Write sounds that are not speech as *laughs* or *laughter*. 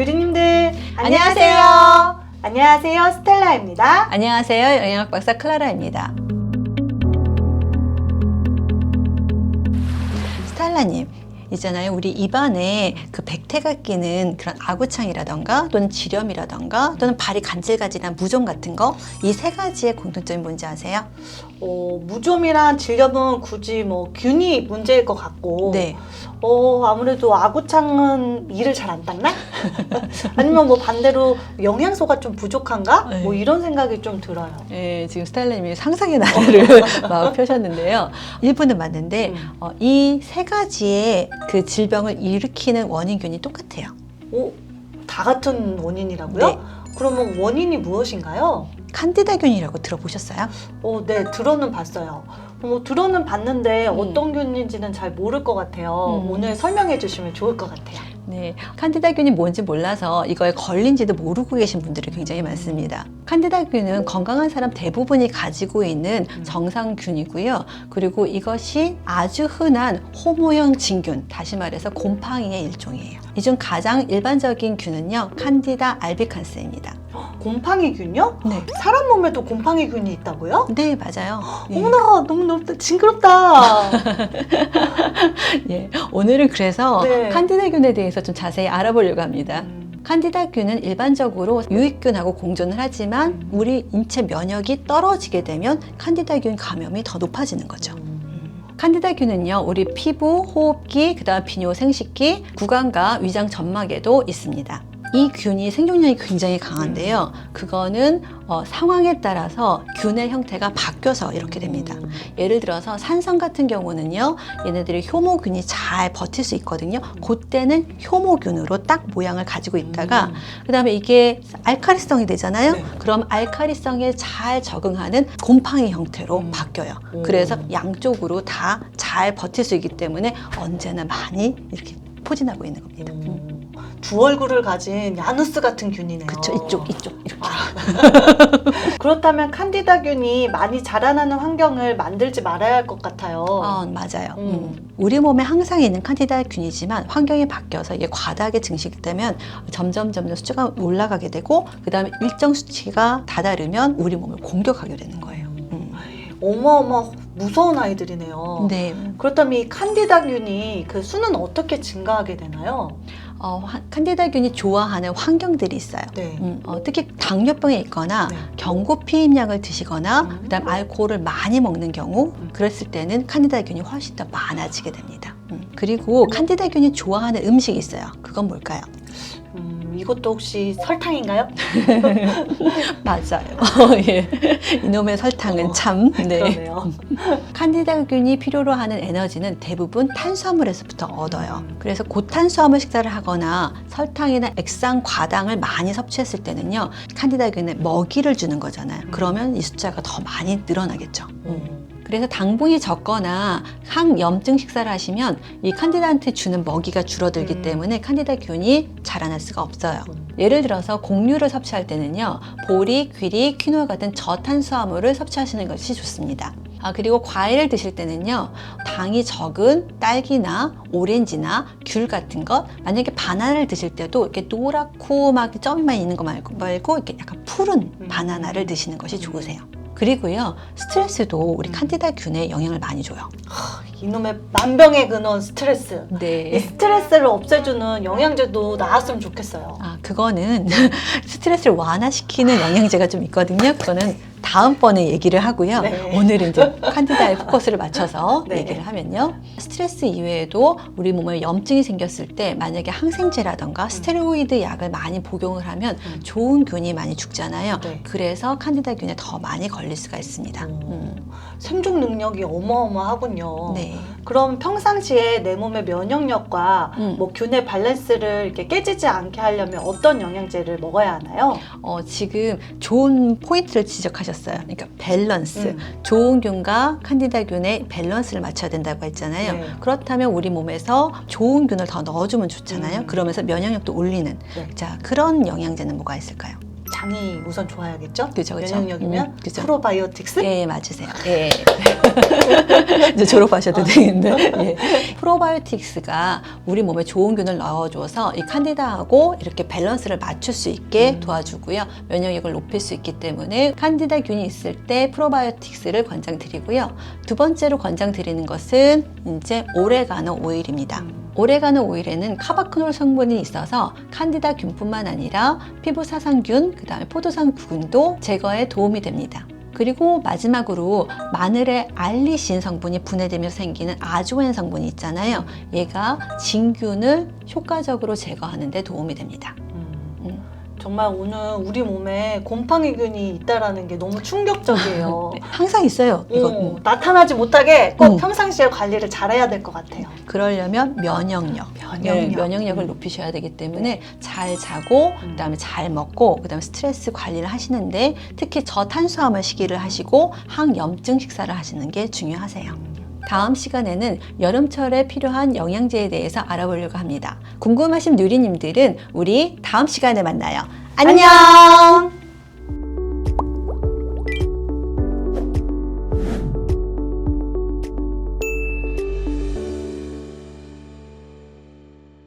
유리님들 안녕하세요. 안녕하세요. 스텔라입니다. 안녕하세요. 영양학 박사 클라라입니다. 스텔라님, 있잖아요. 우리 입안에 그 백태가 끼는 그런 아구창이라던가 또는 지렴이라던가 또는 발이 간질간질한 무좀 같은 거 이 세 가지의 공통점이 뭔지 아세요? 어, 무좀이랑 질염은 굳이 뭐 균이 문제일 것 같고 네. 어, 아무래도 아구창은 이를 잘 안 닦나? *laughs* 아니면 뭐 반대로 영양소가 좀 부족한가? 네. 뭐 이런 생각이 좀 들어요. 네, 지금 스타일님이 상상의 나래를 *laughs* 막 펴셨는데요. 일부는 맞는데 음. 어, 이 세 가지의 그 질병을 일으키는 원인균이 똑같아요. 오, 다 같은 원인이라고요? 네. 그러면 원인이 무엇인가요? 칸디다균이라고 들어보셨어요? 어, 네, 들어는 봤어요. 뭐 들어는 봤는데 음. 어떤 균인지는 잘 모를 것 같아요. 음. 오늘 설명해 주시면 좋을 것 같아요. 네, 칸디다균이 뭔지 몰라서 이거에 걸린지도 모르고 계신 분들이 굉장히 많습니다. 칸디다균은 건강한 사람 대부분이 가지고 있는 음. 정상균이고요. 그리고 이것이 아주 흔한 호모형 진균, 다시 말해서 곰팡이의 일종이에요. 이 중 가장 일반적인 균은요, 칸디다 알비칸스입니다. 곰팡이 균요? 네, 사람 몸에도 곰팡이 균이 있다고요? 네 맞아요. 예. 어머나 너무 너무 징그럽다. *laughs* 예, 오늘은 그래서 네. 칸디다균에 대해서 좀 자세히 알아보려고 합니다. 음, 칸디다균은 일반적으로 유익균하고 공존을 하지만 음. 우리 인체 면역이 떨어지게 되면 칸디다균 감염이 더 높아지는 거죠. 칸디다균은요, 우리 피부, 호흡기, 그다음 비뇨 생식기, 구강과 위장 점막에도 있습니다. 이 균이 생존력이 굉장히 강한데요. 그거는 어, 상황에 따라서 균의 형태가 바뀌어서 이렇게 됩니다. 음. 예를 들어서 산성 같은 경우는요, 얘네들이 효모균이 잘 버틸 수 있거든요. 그때는 효모균으로 딱 모양을 가지고 있다가, 음. 그 다음에 이게 알카리성이 되잖아요. 네. 그럼 알카리성에 잘 적응하는 곰팡이 형태로 음. 바뀌어요. 오. 그래서 양쪽으로 다 잘 버틸 수 있기 때문에 언제나 많이 이렇게 포진하고 있는 겁니다. 음. 음. 두 얼굴을 가진 야누스 같은 균이네요. 그쵸, 이쪽, 이쪽, 이렇게. *laughs* 그렇다면 칸디다균이 많이 자라나는 환경을 만들지 말아야 할 것 같아요. 어, 맞아요. 음. 음. 우리 몸에 항상 있는 칸디다 균이지만 환경이 바뀌어서 이게 과다하게 증식되면 점점 점점 수치가 올라가게 되고 그 다음에 일정 수치가 다다르면 우리 몸을 공격하게 되는 거예요. 음. 어마어마 무서운 아이들이네요. 네. 그렇다면 이 칸디다균이 그 수는 어떻게 증가하게 되나요? 어, 화- 칸디다균이 좋아하는 환경들이 있어요. 네. 음, 어, 특히 당뇨병에 있거나 네. 경구 피임약을 드시거나 음. 그다음 알코올을 많이 먹는 경우 음. 그랬을 때는 칸디다균이 훨씬 더 많아지게 됩니다. 음, 그리고 칸디다균이 좋아하는 음식이 있어요. 그건 뭘까요? 음, 이것도 혹시 설탕인가요? *laughs* 맞아요. *laughs* 예. 이놈의 설탕은 어, 참 네. 그러네요. *laughs* 칸디다균이 필요로 하는 에너지는 대부분 탄수화물에서부터 얻어요. 그래서 고탄수화물 식사를 하거나 설탕이나 액상 과당을 많이 섭취했을 때는요, 칸디다균에 먹이를 주는 거잖아요. 그러면 이 숫자가 더 많이 늘어나겠죠. 음. 그래서 당분이 적거나 항염증 식사를 하시면 이 칸디다한테 주는 먹이가 줄어들기 음. 때문에 칸디다균이 자라날 수가 없어요. 음. 예를 들어서 곡류를 섭취할 때는요, 보리, 귀리, 퀴노아 같은 저탄수화물을 섭취하시는 것이 좋습니다. 아, 그리고 과일을 드실 때는요, 당이 적은 딸기나 오렌지나 귤 같은 것, 만약에 바나나를 드실 때도 이렇게 노랗고 막 점이만 있는 거 말고, 말고 이렇게 약간 푸른 음. 바나나를 드시는 것이 좋으세요. 그리고요, 스트레스도 우리 음. 칸디다균에 영향을 많이 줘요. 이놈의 만병의 근원 스트레스. 이 네. 스트레스를 없애주는 영양제도 나왔으면 좋겠어요. 아, 그거는 *laughs* 스트레스를 완화시키는 영양제가 좀 있거든요. 그거는 다음번에 얘기를 하고요. 네. 오늘은 이제 칸디다에 포커스를 맞춰서 *laughs* 네. 얘기를 하면요. 스트레스 이외에도 우리 몸에 염증이 생겼을 때 만약에 항생제라던가 스테로이드 약을 많이 복용을 하면 음. 좋은 균이 많이 죽잖아요. 네. 그래서 칸디다 균에 더 많이 걸릴 수가 있습니다. 음. 생존 능력이 어마어마하군요. 네. 그럼 평상시에 내 몸의 면역력과 음. 뭐 균의 밸런스를 이렇게 깨지지 않게 하려면 어떤 영양제를 먹어야 하나요? 어, 지금 좋은 포인트를 지적하셨어요. 그러니까 밸런스. 음. 좋은 균과 칸디다균의 밸런스를 맞춰야 된다고 했잖아요. 네. 그렇다면 우리 몸에서 좋은 균을 더 넣어주면 좋잖아요. 음. 그러면서 면역력도 올리는. 네. 자, 그런 영양제는 뭐가 있을까요? 장이 우선 좋아야겠죠? 그죠, 그죠. 면역력이면 음, 그죠. 프로바이오틱스? 예, 맞으세요. 예. *laughs* 이제 졸업하셔도 되겠는데. 예. 프로바이오틱스가 우리 몸에 좋은 균을 넣어줘서 이 칸디다하고 이렇게 밸런스를 맞출 수 있게 음. 도와주고요. 면역력을 높일 수 있기 때문에 칸디다 균이 있을 때 프로바이오틱스를 권장드리고요. 두 번째로 권장드리는 것은 이제 오레가노 오일입니다. 음. 오레가노 오일에는 카바크놀 성분이 있어서 칸디다 균뿐만 아니라 피부 사상균, 그다음에 포도상균도 제거에 도움이 됩니다. 그리고 마지막으로 마늘의 알리신 성분이 분해되면서 생기는 아조엔 성분이 있잖아요. 얘가 진균을 효과적으로 제거하는 데 도움이 됩니다. 음. 음. 정말 오늘 우리 몸에 곰팡이균이 있다라는 게 너무 충격적이에요. *laughs* 네, 항상 있어요. 이거 어, 음. 나타나지 못하게 꼭 음. 평상시에 관리를 잘해야 될 것 같아요. 그러려면 면역력, 면역력. 네, 면역력을 높이셔야 되기 때문에 잘 자고 음. 그다음에 잘 먹고 그다음에 스트레스 관리를 하시는데 특히 저탄수화물 식이를 하시고 항염증 식사를 하시는 게 중요하세요. 다음 시간에는 여름철에 필요한 영양제에 대해서 알아보려고 합니다. 궁금하신 누리님들은 우리 다음 시간에 만나요. 안녕!